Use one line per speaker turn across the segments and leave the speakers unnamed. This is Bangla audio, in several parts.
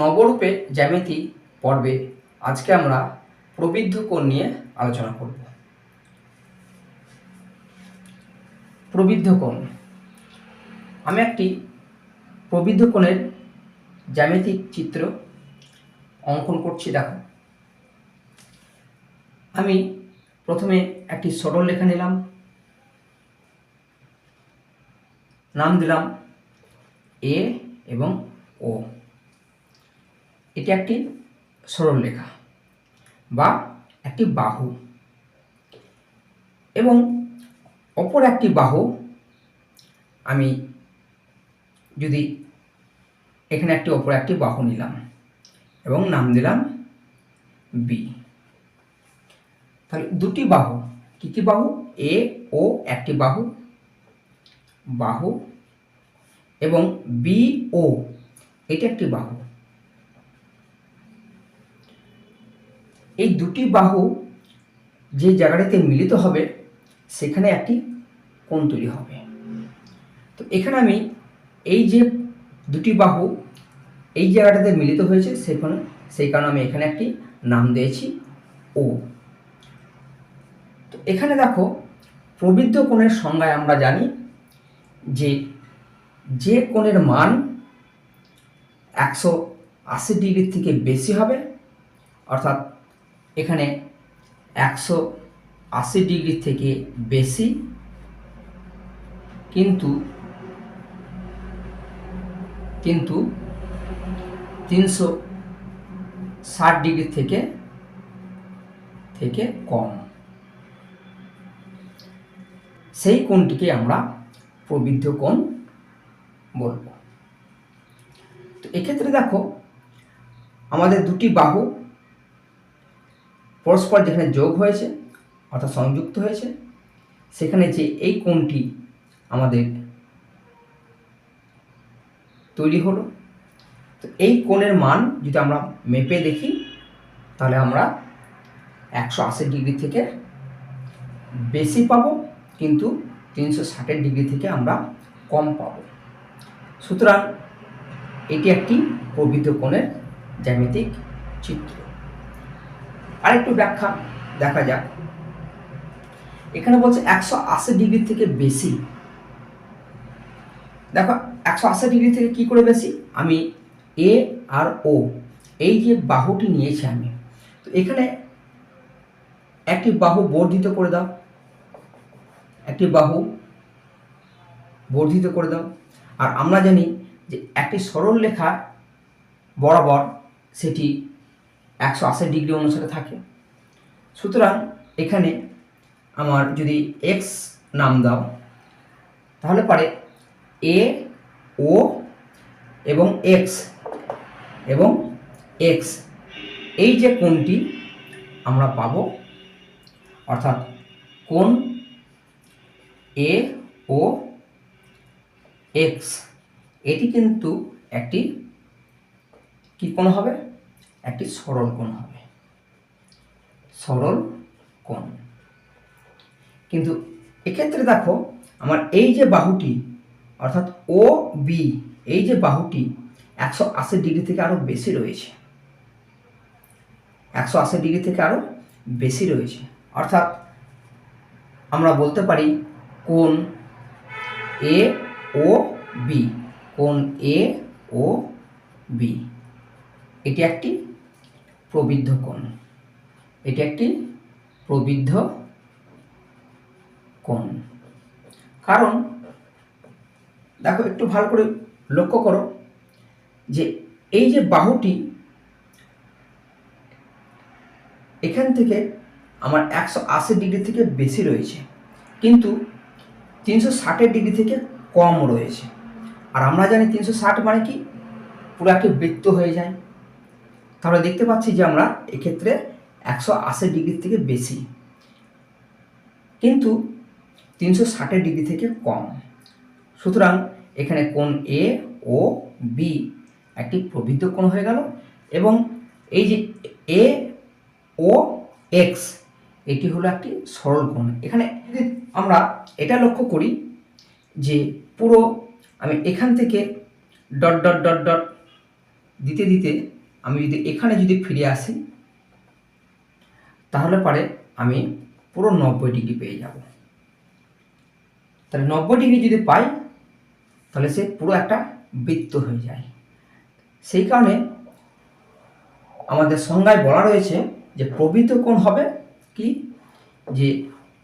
নবরূপে জ্যামিতি পর্বে আজকে আমরা প্রবৃদ্ধ কোণ নিয়ে আলোচনা করব। প্রবৃদ্ধ কোণ। আমি একটি প্রবৃদ্ধ কোণের জ্যামিতিক চিত্র অঙ্কন করছি, দেখো। আমি প্রথমে একটি সরল লেখা নিলাম, নাম দিলাম এ এবং ও এটি একটি সরল রেখা বা একটি বাহু এবং অপর একটি বাহু আমি যদি এখানে একটি, অপর একটি বাহু নিলাম এবং নাম দিলাম বি তাহলে দুটি বাহু, কী কী বাহু? এ ও একটি বাহু বাহু এবং বি ও এটি একটি বাহু। এই দুটি বাহু যে জায়গাটিতে মিলিত হবে, সেখানে একটি কোণ তৈরি হবে। তো এখানে আমি এই যে দুটি বাহু এই জায়গাটাতে মিলিত হয়েছে, সেখানে সেই কারণে আমি এখানে একটি নাম দিয়েছি ও তো এখানে দেখো, প্রবৃদ্ধ কোণের সংজ্ঞায় আমরা জানি যে যে কোণের মান একশো আশি ডিগ্রির থেকে বেশি হবে, অর্থাৎ এখানে একশো আশি ডিগ্রি থেকে বেশি, কিন্তু কিন্তু তিনশো ষাট ডিগ্রি থেকে থেকে কম। সেই কোণটিকে আমরা প্রবৃদ্ধ কোণ বলব। তো এক্ষেত্রে দেখো, আমাদের দুটি বাহু পরস্পর যেখানে যোগ হয়েছে, অর্থাৎ সংযুক্ত হয়েছে, সেখানে যে এই কোণটি আমাদের তৈরি হলো, তো এই কোণের মান যদি আমরা মেপে দেখি, তাহলে আমরা একশো আশি ডিগ্রি থেকে বেশি পাবো, কিন্তু তিনশো ষাটের ডিগ্রি থেকে আমরা কম পাবো। সুতরাং এটি একটি প্রবৃদ্ধ কোণের জ্যামিতিক চিত্র। আরেকটু ব্যাখ্যা দেখা যাক। এখানে বলছে একশো আশি ডিগ্রি থেকে বেশি। দেখো, একশো আশি ডিগ্রি থেকে কি করে বেশি? আমি এ আর ও এই যে বাহুটি নিয়েছি আমি। তো এখানে একটি বাহু বর্ধিত করে দাও। একটি বাহু বর্ধিত করে দাও। আর আমরা জানি যে একটি সরল রেখা বরাবর সেটি একশো আশি ডিগ্রি অনুসারে থাকে। সুতরাং এখানে আমার যদি এক্স নাম দাও, তাহলে পারে এ ও এবং এক্স এবং এক্স এই যে কোণটি আমরা পাব, অর্থাৎ কোণ এ ও এক্স এটি কিন্তু একটি কি কোণ হবে? একটি সরল কোণ হবে। সরল কোণ। কিন্তু এক্ষেত্রে দেখো, আমার এই যে বাহুটি, অর্থাৎ ও বি এই যে বাহুটি একশো আশি ডিগ্রি থেকে আরও বেশি রয়েছে। একশো আশি ডিগ্রি থেকে আরও বেশি রয়েছে। অর্থাৎ আমরা বলতে পারি কোন এ ও বি কোন এ ও বি এটি একটি প্রবৃদ্ধ কোণ। এটি একটি প্রবৃদ্ধ কোণ। কারণ, দেখো একটু ভালো করে লক্ষ্য করো যে এই যে বাহুটি, এখান থেকে আমার একশো আশি ডিগ্রি থেকে বেশি রয়েছে, কিন্তু তিনশো ষাটের ডিগ্রি থেকে কম রয়েছে। আর আমরা জানি তিনশো ষাট মানে কি? পুরো একটি বৃত্ত হয়ে যায়। তাহলে দেখতে পাচ্ছি যে আমরা এক্ষেত্রে একশো আশি ডিগ্রি থেকে বেশি। কিন্তু তিনশো ষাটের ডিগ্রি থেকে কম। সুতরাং এখানে কোণ এ ও বি একটি প্রবৃদ্ধ কোণ হয়ে গেল এবং এই যে এ ও এক্স এটি হলো একটি সরল কোণ। এখানে আমরা এটা লক্ষ্য করি যে পুরো আমি এখান থেকে ডট ডট ডট ডট দিতে দিতে আমি যদি এখানে যদি ফিরে আসি, তাহলে পরে আমি পুরো নব্বই ডিগ্রি পেয়ে যাব। তাহলে নব্বই ডিগ্রি যদি পাই, তাহলে সে পুরো একটা বৃত্ত হয়ে যায়। সেই কারণে আমাদের সংজ্ঞায় বলা রয়েছে যে প্রবৃত্ত কোণ হবে কি? যে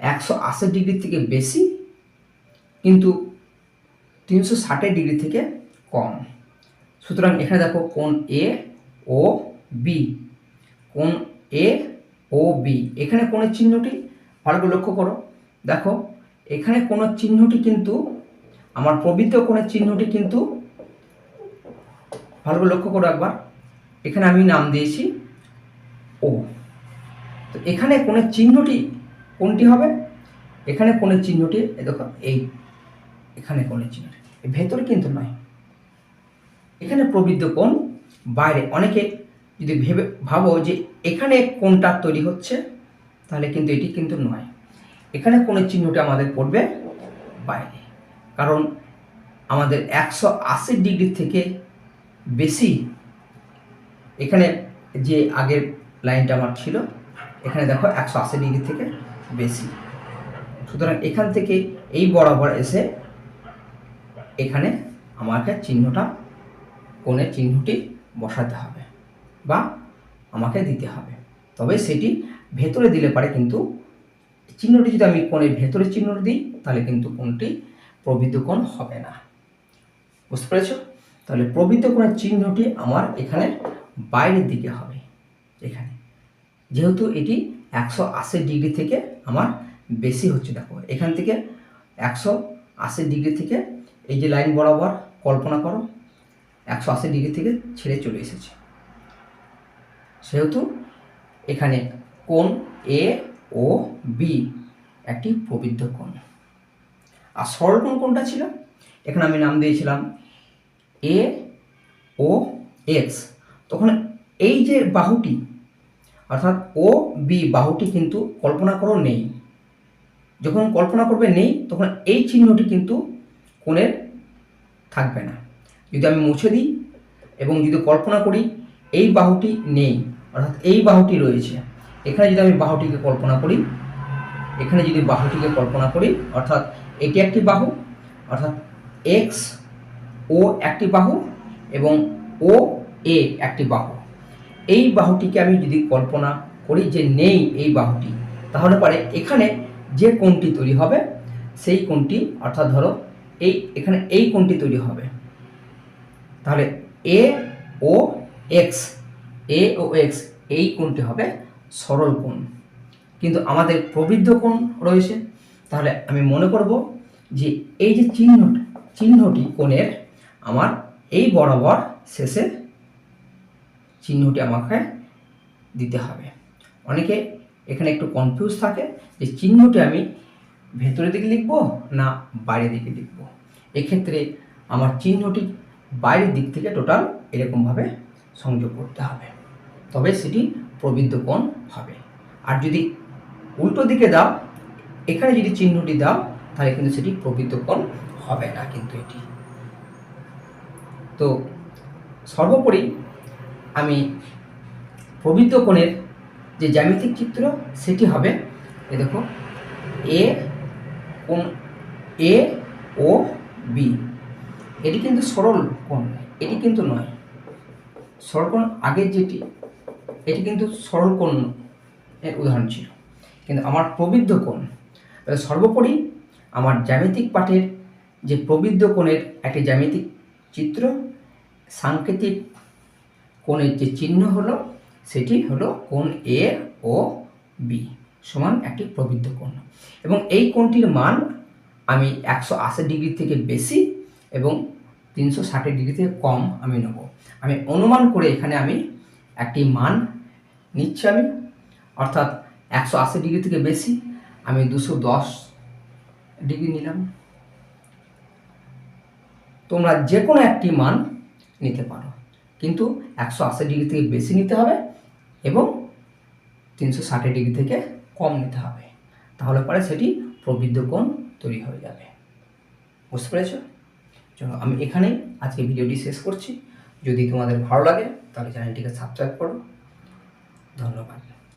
একশো আশি ডিগ্রি থেকে বেশি কিন্তু তিনশো ষাটের ডিগ্রি থেকে কম। সুতরাং এখানে দেখো কোণ এ ও বি। কোন এ ও বি। এখানে কোণের চিহ্নটি ভালো করে লক্ষ্য করো। দেখো, এখানে কোণের চিহ্নটি কিন্তু, আমার প্রবৃত্ত কোণের চিহ্নটি কিন্তু, ভালো করে লক্ষ্য করো একবার। এখানে আমি নাম দিয়েছি ও। তো এখানে কোণের চিহ্নটি কোনটি হবে? এখানে কোণের চিহ্নটি দেখো, এই, এখানে কোণের চিহ্নটি। ভেতরে কিন্তু নয়। এখানে প্রবৃদ্ধ কোণ বাইরে। অনেকে যদি ভেবে, ভাবো যে এখানে কোনটা তৈরি হচ্ছে, তাহলে কিন্তু এটি কিন্তু নয়। এখানে কোণের চিহ্নটা আমাদের পড়বে বাইরে। কারণ আমাদের একশো আশি ডিগ্রি থেকে বেশি এখানে যে আগের লাইনটা আমার ছিল, এখানে দেখো একশো আশি ডিগ্রি থেকে বেশি। সুতরাং এখান থেকে এই বরাবর এসে এখানে আমাকে চিহ্নটা, কোণের চিহ্নটি বসাতে হবে বা আমাকে দিতে হবে। তবে সেটি ভেতরে দিলে পারে কিন্তু চিহ্নটি যদি আমি কোণের ভেতরে চিহ্ন দিই, তাহলে কিন্তু কোণটি প্রবৃদ্ধ কোণ হবে না। বুঝতে পেরেছ? তাহলে প্রবৃদ্ধ কোণের চিহ্নটি আমার এখানে বাইরের দিকে হবে, এখানে। যেহেতু এটি একশো আশি ডিগ্রি থেকে আমার বেশি হচ্ছে, দেখো, এখান থেকে একশো আশি ডিগ্রি থেকে এই যে লাইন বরাবর কল্পনা করো একশো আশি ডিগ্রি থেকে ছেড়ে চলে এসেছে। সেহেতু এখানে কোণ এ ও বি একটি প্রবৃদ্ধ কোণ। আর সরল কোণ কোনটা ছিল? এখানে আমি নাম দিয়েছিলাম এ ও এক্স তখন এই যে বাহুটি, অর্থাৎ ও বি বাহুটি কিন্তু কল্পনা করো নেই। যখন কল্পনা করবে নেই, তখন এই চিহ্নটি কিন্তু কোণের থাকবে না। যদি আমি মুছে দিই এবং যদি কল্পনা করি এই বাহুটি নেই, অর্থাৎ এই বাহুটি রয়েছে, এখানে যদি আমি বাহুটিকে কল্পনা করি, এখানে যদি বাহুটিকে কল্পনা করি, অর্থাৎ এটি একটি বাহু, অর্থাৎ এক্স ও একটি বাহু এবং ও এ একটি বাহু। এই বাহুটিকে আমি যদি কল্পনা করি যে নেই এই বাহুটি, তাহলে পরে এখানে যে কোণটি তৈরি হবে, সেই কোণটি, অর্থাৎ ধরো এই, এখানে এই কোণটি তৈরি হবে। তাহলে এ ও এক্স এ ও এক্স এই কোণটি হবে সরল কোণ। কিন্তু আমাদের প্রবৃদ্ধ কোণ রয়েছে। তাহলে আমি মনে করব যে এই যে চিহ্ন, চিহ্নটি কোণের, আমার এই বরাবর শেষে চিহ্নটি আমাকে দিতে হবে। অনেকে এখানে একটু কনফিউজ থাকে যে চিহ্নটি আমি ভেতরের দিকে লিখব না বাইরের দিকে লিখব। এক্ষেত্রে আমার চিহ্নটি বাইরের দিক থেকে টোটাল এরকমভাবে সংযোগ করতে হবে। তবে সেটি প্রবৃদ্ধ কোণ হবে। আর যদি উল্টো দিকে দাও, এখানে যদি চিহ্নটি দাও, তাহলে কিন্তু সেটি প্রবৃদ্ধ কোণ হবে না কিন্তু এটি। তো সর্বোপরি আমি প্রবৃদ্ধ কোণের যে জ্যামিতিক চিত্র, সেটি হবে, এ দেখো এ কোণ এ ও বি এটি কিন্তু সরল কোণ, এটি কিন্তু নয়। সরল কোণ আগের যেটি, এটি কিন্তু সরল কোণ এর উদাহরণ ছিল। কিন্তু আমার প্রবৃদ্ধ কোণ সর্বোপরি আমার জ্যামিতিক পাঠের যে প্রবৃদ্ধ কোণের একটি জ্যামিতিক চিত্র, সাংকেতিক কোণের যে চিহ্ন হলো, সেটি হলো কোণ এ ও বি সমান একটি প্রবৃদ্ধ কোণ। এবং এই কোণটির মান আমি একশো আশি ডিগ্রি থেকে বেশি এবং তিনশো ষাটের ডিগ্রি থেকে কম আমি নেব। আমি অনুমান করে এখানে আমি একটি মান নিচ্ছি আমি, অর্থাৎ একশো আশি ডিগ্রি থেকে বেশি আমি দুশো দশ ডিগ্রি নিলাম। তোমরা যে কোনো একটি মান নিতে পারো, কিন্তু একশো আশি ডিগ্রি থেকে বেশি নিতে হবে এবং তিনশো ষাটের ডিগ্রি থেকে কম নিতে হবে, তাহলে পরে সেটি প্রবৃদ্ধ কোণ তৈরি হয়ে যাবে। বুঝতে পেরেছ? চলো, আমি এখানেই আজকে ভিডিওটি শেষ করছি। যদি তোমাদের ভালো লাগে, তাহলে চ্যানেলটিকে সাবস্ক্রাইব করো। ধন্যবাদ।